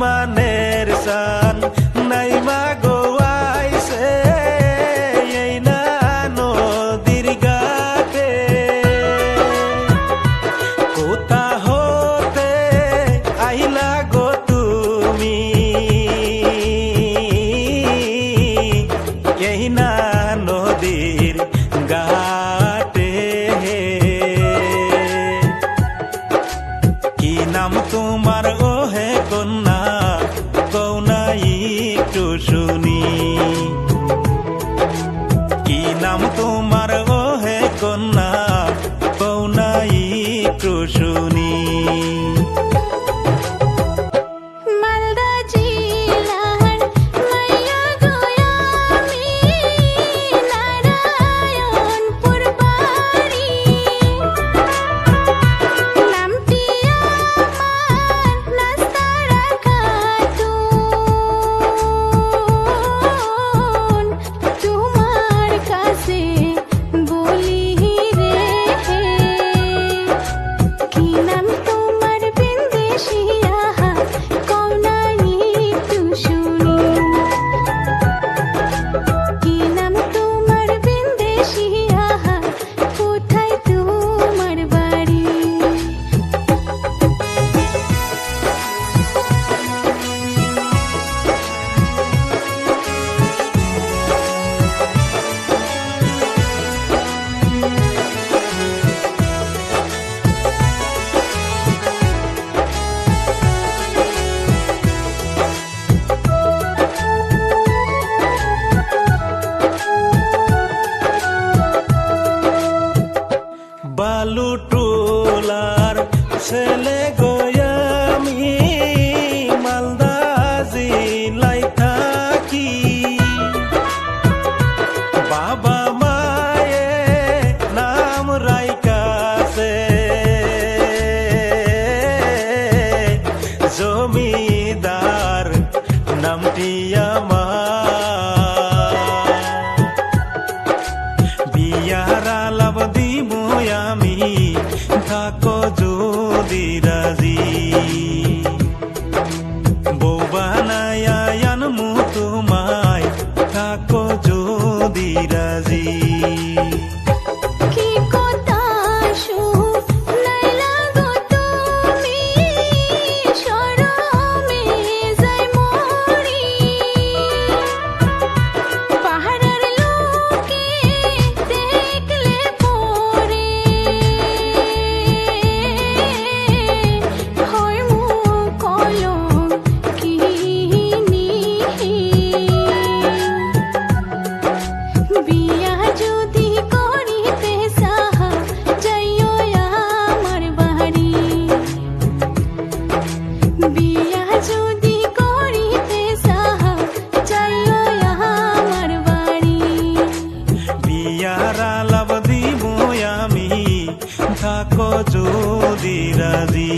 আসমানের সান নাই মাগো শুনি। কি নাম তোমার? ও হে কন্যা কৌনাই একটু ফেলে থাকো যদি রাজি।